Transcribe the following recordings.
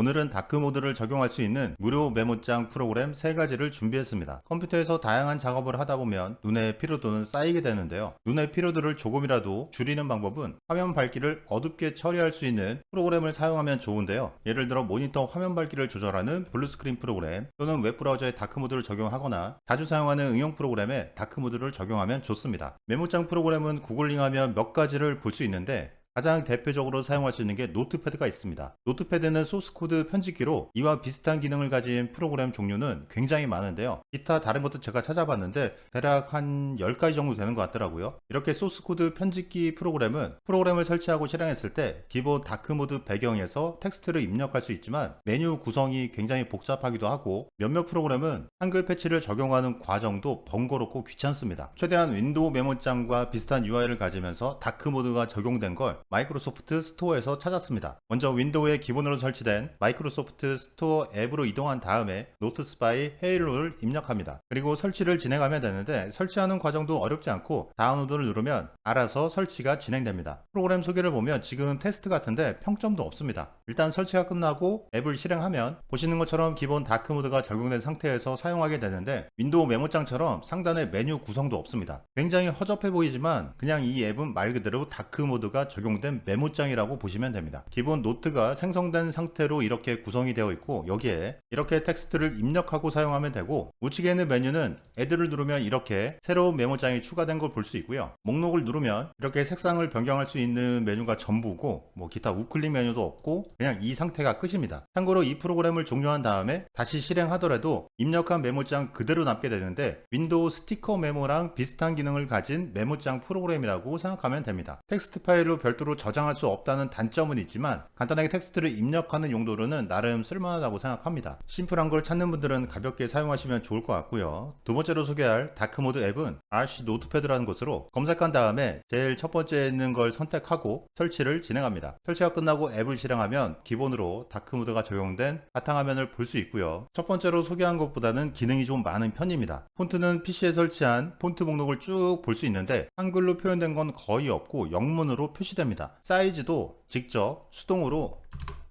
오늘은 다크 모드를 적용할 수 있는 무료 메모장 프로그램 3가지를 준비했습니다. 컴퓨터에서 다양한 작업을 하다 보면 눈의 피로도는 쌓이게 되는데요. 눈의 피로도를 조금이라도 줄이는 방법은 화면 밝기를 어둡게 처리할 수 있는 프로그램을 사용하면 좋은데요. 예를 들어 모니터 화면 밝기를 조절하는 블루스크린 프로그램 또는 웹브라우저에 다크 모드를 적용하거나 자주 사용하는 응용 프로그램에 다크 모드를 적용하면 좋습니다. 메모장 프로그램은 구글링하면 몇 가지를 볼 수 있는데 가장 대표적으로 사용할 수 있는 게 노트패드가 있습니다. 노트패드는 소스코드 편집기로 이와 비슷한 기능을 가진 프로그램 종류는 굉장히 많은데요. 기타 다른 것도 제가 찾아봤는데 대략 한 10가지 정도 되는 것 같더라고요. 이렇게 소스코드 편집기 프로그램은 프로그램을 설치하고 실행했을 때 기본 다크모드 배경에서 텍스트를 입력할 수 있지만 메뉴 구성이 굉장히 복잡하기도 하고 몇몇 프로그램은 한글 패치를 적용하는 과정도 번거롭고 귀찮습니다. 최대한 윈도우 메모장과 비슷한 UI를 가지면서 다크모드가 적용된 걸 마이크로소프트 스토어에서 찾았습니다. 먼저 윈도우에 기본으로 설치된 마이크로소프트 스토어 앱으로 이동한 다음에 노트스파이 헤일로를 입력합니다. 그리고 설치를 진행하면 되는데 설치하는 과정도 어렵지 않고 다운로드를 누르면 알아서 설치가 진행됩니다. 프로그램 소개를 보면 지금 테스트 같은데 평점도 없습니다. 일단 설치가 끝나고 앱을 실행하면 보시는 것처럼 기본 다크모드가 적용된 상태에서 사용하게 되는데 윈도우 메모장처럼 상단에 메뉴 구성도 없습니다. 굉장히 허접해 보이지만 그냥 이 앱은 말 그대로 다크모드가 적용 된 메모장이라고 보시면 됩니다. 기본 노트가 생성된 상태로 이렇게 구성이 되어 있고 여기에 이렇게 텍스트를 입력하고 사용하면 되고 우측에 있는 메뉴는 애들을 누르면 이렇게 새로운 메모장이 추가된 걸 볼 수 있고요. 목록을 누르면 이렇게 색상을 변경할 수 있는 메뉴가 전부고 뭐 기타 우클릭 메뉴도 없고 그냥 이 상태가 끝입니다. 참고로 이 프로그램을 종료한 다음에 다시 실행하더라도 입력한 메모장 그대로 남게 되는데 윈도우 스티커 메모랑 비슷한 기능을 가진 메모장 프로그램이라고 생각하면 됩니다. 텍스트 파일로 별도로 저장할 수 없다는 단점은 있지만 간단하게 텍스트를 입력하는 용도로는 나름 쓸만하다고 생각합니다. 심플한 걸 찾는 분들은 가볍게 사용하시면 좋을 것 같고요. 두 번째로 소개할 다크모드 앱은 RC 노트패드라는 곳으로 검색한 다음에 제일 첫 번째에 있는 걸 선택하고 설치를 진행합니다. 설치가 끝나고 앱을 실행하면 기본으로 다크모드가 적용된 바탕화면을 볼 수 있고요. 첫 번째로 소개한 것보다는 기능이 좀 많은 편입니다. 폰트는 PC에 설치한 폰트 목록을 쭉 볼 수 있는데 한글로 표현된 건 거의 없고 영문으로 표시됩니다. 사이즈도 직접 수동으로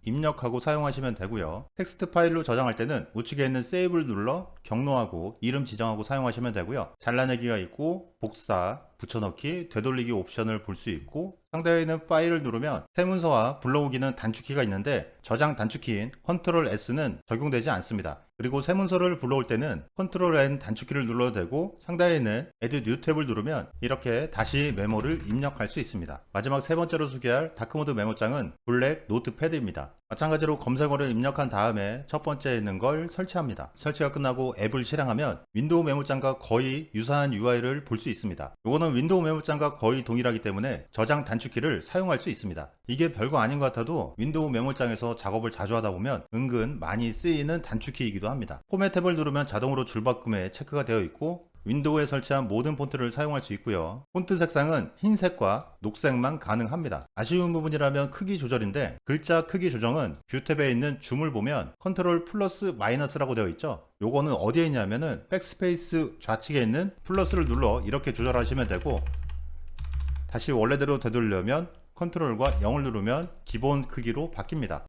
입력하고 사용하시면 되고요. 텍스트 파일로 저장할 때는 우측에 있는 세이브를 눌러 경로하고 이름 지정하고 사용하시면 되고요. 잘라내기가 있고 복사, 붙여넣기, 되돌리기 옵션을 볼 수 있고 상단에 있는 파일을 누르면 세문서와 불러오기는 단축키가 있는데 저장 단축키인 컨트롤 S는 적용되지 않습니다. 그리고 세문서를 불러올 때는 컨트롤 N 단축키를 눌러도 되고 상단에 있는 Add New 탭을 누르면 이렇게 다시 메모를 입력할 수 있습니다. 마지막 세 번째로 소개할 다크모드 메모장은 블랙 노트패드입니다. 마찬가지로 검색어를 입력한 다음에 첫 번째에 있는 걸 설치합니다. 설치가 끝나고 앱을 실행하면 윈도우 메모장과 거의 유사한 UI를 볼 수 있습니다. 이거는 윈도우 메모장과 거의 동일하기 때문에 저장 단축키를 사용할 수 있습니다. 이게 별거 아닌 것 같아도 윈도우 메모장에서 작업을 자주 하다 보면 은근 많이 쓰이는 단축키이기도 합니다. 포맷 탭을 누르면 자동으로 줄바꿈에 체크가 되어 있고 윈도우에 설치한 모든 폰트를 사용할 수 있고요. 폰트 색상은 흰색과 녹색만 가능합니다. 아쉬운 부분이라면 크기 조절인데 글자 크기 조정은 뷰 탭에 있는 줌을 보면 컨트롤 플러스 마이너스라고 되어 있죠. 요거는 어디에 있냐면은 백스페이스 좌측에 있는 플러스를 눌러 이렇게 조절하시면 되고 다시 원래대로 되돌려면 컨트롤과 0을 누르면 기본 크기로 바뀝니다.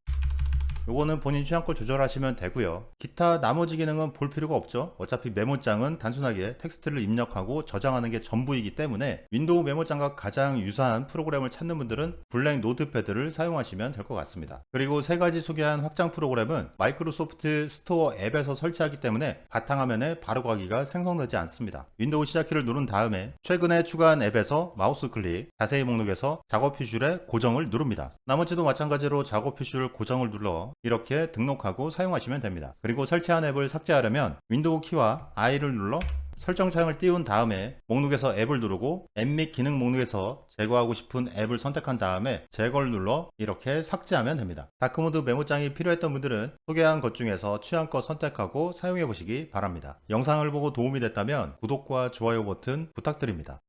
요거는 본인 취향껏 조절하시면 되고요. 기타 나머지 기능은 볼 필요가 없죠. 어차피 메모장은 단순하게 텍스트를 입력하고 저장하는 게 전부이기 때문에 윈도우 메모장과 가장 유사한 프로그램을 찾는 분들은 블랙 노트패드를 사용하시면 될 것 같습니다. 그리고 세 가지 소개한 확장 프로그램은 마이크로소프트 스토어 앱에서 설치하기 때문에 바탕화면에 바로 가기가 생성되지 않습니다. 윈도우 시작키를 누른 다음에 최근에 추가한 앱에서 마우스 클릭, 자세히 목록에서 작업 표시줄에 고정을 누릅니다. 나머지도 마찬가지로 작업 표시줄 고정을 눌러 이렇게 등록하고 사용하시면 됩니다. 그리고 설치한 앱을 삭제하려면 윈도우 키와 I를 눌러 설정 창을 띄운 다음에 목록에서 앱을 누르고 앱 및 기능 목록에서 제거하고 싶은 앱을 선택한 다음에 제거를 눌러 이렇게 삭제하면 됩니다. 다크모드 메모장이 필요했던 분들은 소개한 것 중에서 취향껏 선택하고 사용해 보시기 바랍니다. 영상을 보고 도움이 됐다면 구독과 좋아요 버튼 부탁드립니다.